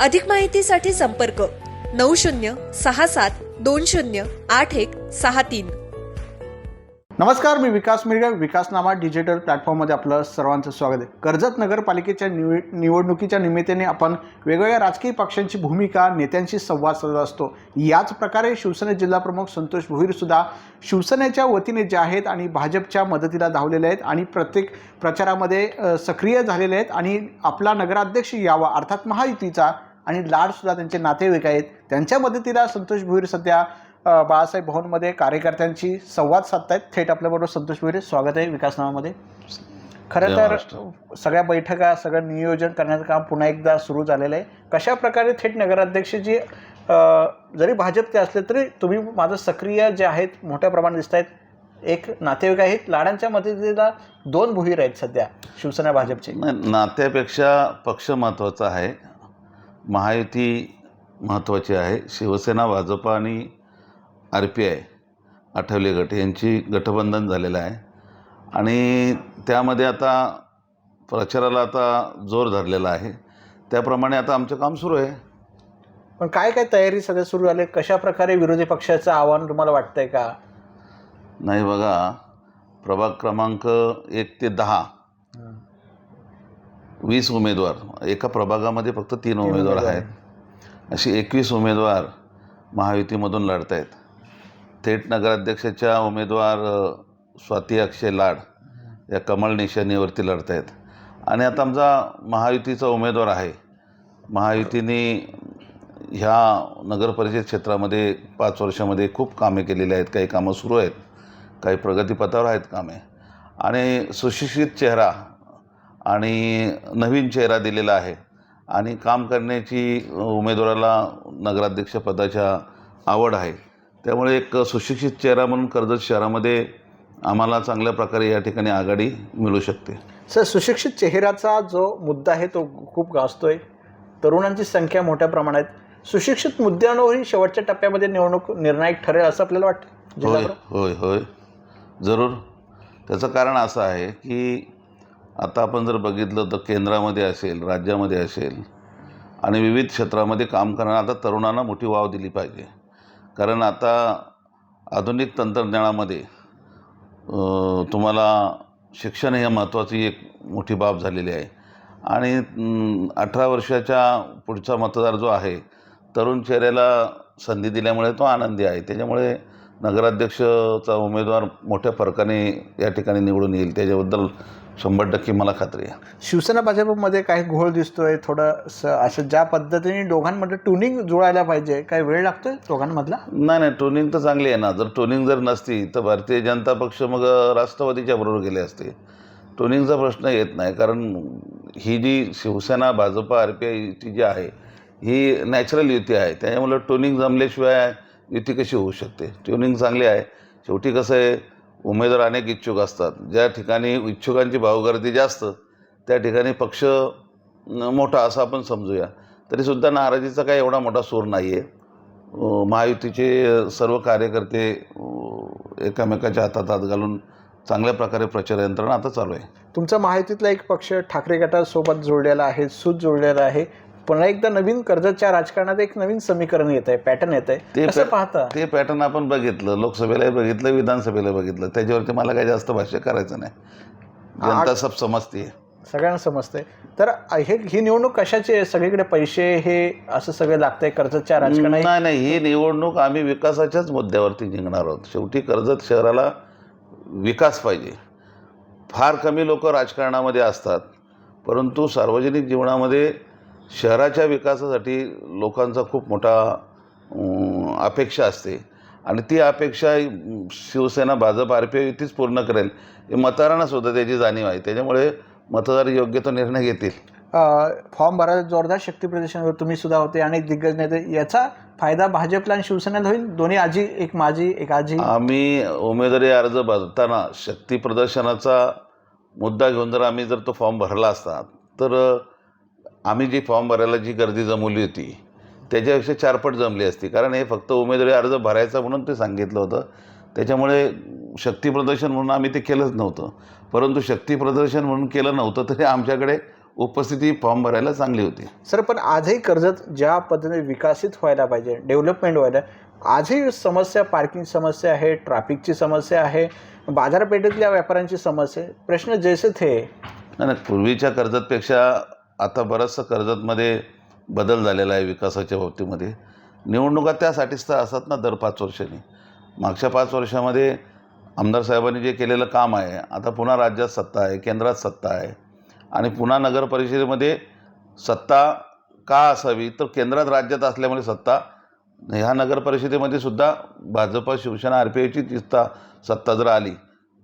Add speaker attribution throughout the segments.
Speaker 1: अधिक माहितीसाठी संपर्क नऊ शून्य सहा सात दोन शून्य आठ एक सहा तीन.
Speaker 2: नमस्कार मी विकास मिरगा विकासनामा डिजिटल प्लॅटफॉर्ममध्ये आपलं सर्वांचं स्वागत आहे. कर्जत नगरपालिकेच्या निव निवडणुकीच्या निमित्ताने आपण वेगवेगळ्या राजकीय पक्षांची भूमिका नेत्यांशी संवाद साधत असतो. याच प्रकारे शिवसेना जिल्हाप्रमुख संतोष भोईरसुद्धा शिवसेनेच्या वतीने जे आहेत आणि भाजपच्या मदतीला धावलेले आहेत आणि प्रत्येक प्रचारामध्ये सक्रिय झालेले आहेत आणि आपला नगराध्यक्ष यावा अर्थात महायुतीचा आणि लाडसुद्धा त्यांचे नातेवाईक आहेत. त्यांच्या मदतीला संतोष भोईर सध्या बाळासाहेब भवनमध्ये कार्यकर्त्यांशी संवाद साधतायत. थेट आपल्याबरोबर संतोष भोईरे स्वागत आहे विकासनामामध्ये खरं
Speaker 3: जय
Speaker 2: तर. सगळ्या बैठका सगळं नियोजन करण्याचं काम पुन्हा एकदा सुरू झालेलं आहे. कशा प्रकारे थेट नगराध्यक्षाची अ, जरी भाजपचे असले तरी तुम्ही माझं सक्रिय जे आहेत मोठ्या प्रमाणात दिसत आहेत एक नातेवाईक आहेत. लाडांच्या मदतीला दोन भुईर आहेत सध्या शिवसेना भाजपचे.
Speaker 3: नात्यापेक्षा पक्ष महत्त्वाचा आहे. महायुती महत्त्वाची आहे. शिवसेना भाजप आणि आर पी आय आठवले गट यांची गठबंधन झालेलं आहे. आणि त्यामध्ये आता प्रचाराला आता जोर धरलेला आहे. त्याप्रमाणे आता आमचं काम सुरू आहे.
Speaker 2: पण काय काय तयारी सध्या सुरू झाली? कशा प्रकारे विरोधी पक्षाचं आव्हान तुम्हाला वाटतंय का?
Speaker 3: नाही बघा प्रभाग क्रमांक एक ते दहा वीस उमेदवार. एका प्रभागामध्ये फक्त तीन उमेदवार आहेत. अशी एकवीस उमेदवार महायुतीमधून लढत आहेत थेट नगराध्यक्षाच्या उमेदवार स्वाती अक्षय लाड या कमळ निशाणीवरती लढत आहेत आणि आता आमचा महायुतीचा उमेदवार आहे. महायुतीने ह्या नगरपरिषद क्षेत्रामध्ये पाच वर्षामध्ये खूप कामे केलेली आहेत. काही कामं सुरू आहेत. काही प्रगतीपथावर आहेत कामे. आणि सुशिक्षित चेहरा आणि नवीन चेहरा दिलेला आहे. आणि काम करण्याची उमेदवाराला नगराध्यक्षपदाच्या आवड आहे. त्यामुळे एक सुशिक्षित चेहरा म्हणून कर्जत शहरामध्ये आम्हाला चांगल्या प्रकारे या ठिकाणी आघाडी मिळू शकते.
Speaker 2: सर सुशिक्षित चेहऱ्याचा जो मुद्दा आहे तो खूप गाजतोय. तरुणांची संख्या मोठ्या प्रमाणात. सुशिक्षित मुद्द्यांवरही शेवटच्या टप्प्यामध्ये निवडणूक निर्णायक ठरेल असं आपल्याला वाटतं?
Speaker 3: होय? होय होय. जरूर. त्याचं कारण असं आहे की आता आपण जर बघितलं तर केंद्रामध्ये असेल राज्यामध्ये असेल आणि विविध क्षेत्रामध्ये काम करणाऱ्या आता तरुणांना मोठी वाव दिली पाहिजे. कारण आता आधुनिक तंत्रज्ञानामध्ये तुम्हाला शिक्षण हे महत्त्वाची एक मोठी बाब झालेली आहे. आणि अठरा वर्षाच्या पुढचा मतदार जो आहे तरुण चेहऱ्याला संधी दिल्यामुळे तो आनंदी आहे. त्याच्यामुळे नगराध्यक्षचा उमेदवार मोठ्या फरकाने या ठिकाणी निवडून येईल. त्याच्याबद्दल शंभर टक्के मला खात्री आहे.
Speaker 2: शिवसेना भाजपमध्ये काही घोळ दिसतोय थोडं स- असं ज्या पद्धतीने दोघांमध्ये ट्युनिंग जुळायला पाहिजे काही वेळ लागतोय दोघांमधला?
Speaker 3: नाही नाही टोनिंग तर चांगली आहे ना. जर टोनिंग जर नसती तर भारतीय जनता पक्ष मग राष्ट्रवादीच्या बरोबर गेले असते. टोनिंगचा प्रश्न येत नाही कारण ही जी Shiv Sena Bhajap R P I युती जी आहे ही नॅचरल युती आहे. त्याच्यामुळं टोनिंग जमल्याशिवाय युती कशी होऊ शकते? ट्युनिंग चांगली आहे. शेवटी कसं आहे उमेदवार अनेक इच्छुक असतात. ज्या ठिकाणी इच्छुकांची भावगर्दी जास्त त्या ठिकाणी पक्ष मोठा असं आपण समजूया. तरीसुद्धा नाराजीचा काही एवढा मोठा सूर नाही आहे महायुतीचे सर्व कार्यकर्ते एकामेकाच्या हातात हात घालून चांगल्या प्रकारे प्रचार यंत्रणा आता चालू आहे.
Speaker 2: तुमचा महायुतीतला एक पक्ष ठाकरे गटासोबत जोडलेला आहे सूत जोडलेला आहे. पुन्हा एकदा नवीन कर्जतच्या राजकारणात एक नवीन समीकरण येत आहे पॅटर्न येत आहे
Speaker 3: ते
Speaker 2: पाहता?
Speaker 3: ते पॅटर्न आपण बघितलं लोकसभेलाही बघितलं विधानसभेला बघितलं. त्याच्यावरती मला काही जास्त भाष्य करायचं नाही. जनता सब समजते
Speaker 2: सगळ्यांना समजतंय. तर हे ही निवडणूक कशाची आहे? सगळीकडे पैसे हे असं सगळं लागतंय कर्जतच्या राजकारणात?
Speaker 3: नाही नाही ही निवडणूक आम्ही विकासाच्याच मुद्द्यावरती जिंकणार आहोत. शेवटी कर्जत शहराला विकास पाहिजे. फार कमी लोक राजकारणामध्ये असतात. परंतु सार्वजनिक जीवनामध्ये शहराच्या विकासासाठी लोकांचा खूप मोठा अपेक्षा असते. आणि ती अपेक्षा शिवसेना भाजप आर पी युतीच पूर्ण करेल. हे मतदारांना सुद्धा त्याची जाणीव आहे. त्याच्यामुळे मतदार योग्य तो निर्णय घेतील.
Speaker 2: फॉर्म भरायला जोरदार शक्ती प्रदर्शनावर तुम्ही सुद्धा होते अनेक दिग्गज नेते. याचा फायदा भाजपला आणि शिवसेनेला होईल? दोन्ही आजी एक माझी एक आजी?
Speaker 3: आम्ही उमेदवारी अर्ज भरताना शक्ती प्रदर्शनाचा मुद्दा घेऊन जर आम्ही जर तो फॉर्म भरला असता तर आम्ही जी फॉर्म भरायला जी गर्दी जमवली होती त्याच्यापेक्षा चारपट जमली असती. कारण हे फक्त उमेदवारी अर्ज भरायचा म्हणून ते सांगितलं होतं. त्याच्यामुळे शक्ती प्रदर्शन म्हणून आम्ही ते केलंच नव्हतं. परंतु शक्ती प्रदर्शन म्हणून केलं नव्हतं तरी आमच्याकडे उपस्थिती फॉर्म भरायला चांगली होती.
Speaker 2: सर पण आजही कर्जत ज्या पद्धतीने विकसित व्हायला पाहिजे डेव्हलपमेंट व्हायला आजही समस्या पार्किंग समस्या आहे ट्रॅफिकची समस्या आहे बाजारपेठेतल्या व्यापाऱ्यांची समस्या प्रश्न जैसे थे.
Speaker 3: नाही पूर्वीच्या कर्जतपेक्षा आता बरंचसं कर्जतमध्ये बदल झालेला आहे विकासाच्या बाबतीमध्ये. निवडणुका त्यासाठीच तर असतात ना दर पाच वर्षांनी. मागच्या पाच वर्षामध्ये आमदार साहेबांनी जे केलेलं काम आहे आता पुन्हा राज्यात सत्ता आहे केंद्रात सत्ता आहे आणि पुन्हा नगर परिषदेमध्ये सत्ता का असावी? तर केंद्रात राज्यात असल्यामुळे सत्ता. ह्या नगर परिषदेमध्ये सुद्धा भाजपा शिवसेना आर पी आयची सत्ता सत्ता जर आली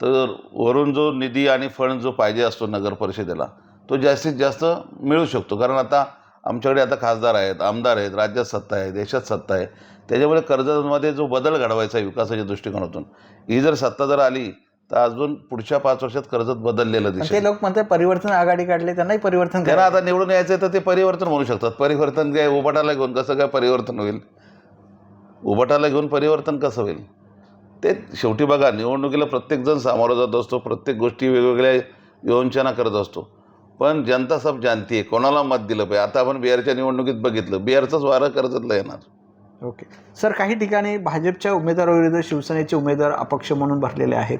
Speaker 3: तर वरून जो निधी आणि फंड जो पाहिजे असतो नगर परिषदेला तो जास्तीत जास्त मिळू शकतो. कारण आता आमच्याकडे आता खासदार आहेत आमदार आहेत राज्यात सत्ता आहे देशात सत्ता आहे. त्याच्यामुळे कर्जतमध्ये जो बदल घडवायचा आहे विकासाच्या दृष्टिकोनातून ही जर सत्ता जर आली तर अजून पुढच्या पाच वर्षात कर्जत बदललेलं
Speaker 2: पण
Speaker 3: दिसेल.
Speaker 2: ते लोक म्हणतात परिवर्तन आघाडी काढले त्यांनाही परिवर्तन
Speaker 3: त्यांना. आता निवडून यायचं तर ते परिवर्तन म्हणू शकतात. परिवर्तन काय उभाटाला घेऊन कसं काय परिवर्तन होईल? उभाटाला घेऊन परिवर्तन कसं होईल? ते शेवटी बघा निवडणुकीला प्रत्येकजण सामोरं जात असतो प्रत्येक गोष्टी वेगवेगळ्या योजना करत असतो. पण जनता सब जानती आहे. कोणाला मत दिलं पाहिजे? आता आपण बिहारच्या निवडणुकीत बघितलं. बिहारचंच वारं कर्जतला येणार
Speaker 2: ओके. सर काही ठिकाणी भाजपच्या उमेदवाराविरुद्ध शिवसेनेचे उमेदवार अपक्ष म्हणून भरलेले आहेत.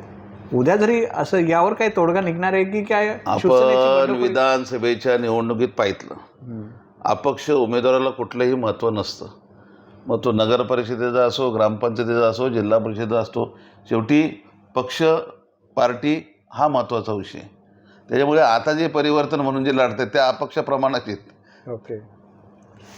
Speaker 2: उद्या जरी असं यावर काही तोडगा निघणार आहे की काय
Speaker 3: आपण विधानसभेच्या निवडणुकीत पाहितलं. अपक्ष उमेदवाराला कुठलंही महत्त्व नसतं. मग तो नगर परिषदेचा असो ग्रामपंचायतीचा असो जिल्हा परिषदेचा असतो शेवटी पक्ष पार्टी हा महत्त्वाचा विषय. त्याच्यामुळे आता जे परिवर्तन म्हणून जे लढतात त्या अपक्षप्रमाणात आहेत.
Speaker 2: ओके.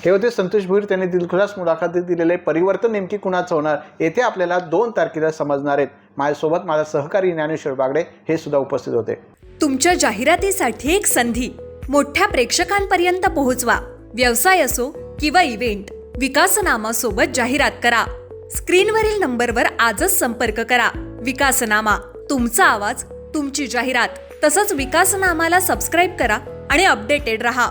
Speaker 2: हे होते संतोष भुईर त्यांनी दिलखुलास मुलाखतीत दिलेले परिवर्तन नेमकी कुणाचं होणार येथे आपल्याला दोन तारखेला समजणार आहेत. माझ्यासोबत माझा सहकारी ज्ञानेश्वर बागडे हे सुद्धा उपस्थित होते.
Speaker 1: तुमच्या जाहिरातीसाठी एक संधी. मोठ्या प्रेक्षकांपर्यंत पोहोचवा. व्यवसाय असो किंवा इव्हेंट विकासनामा सोबत जाहिरात करा. स्क्रीनवरील नंबरवर आजच संपर्क करा. विकासनामा तुमचा आवाज तुमची जाहिरात. तसंच विकासनामाला सबस्क्राईब करा आणि अपडेटेड रहा.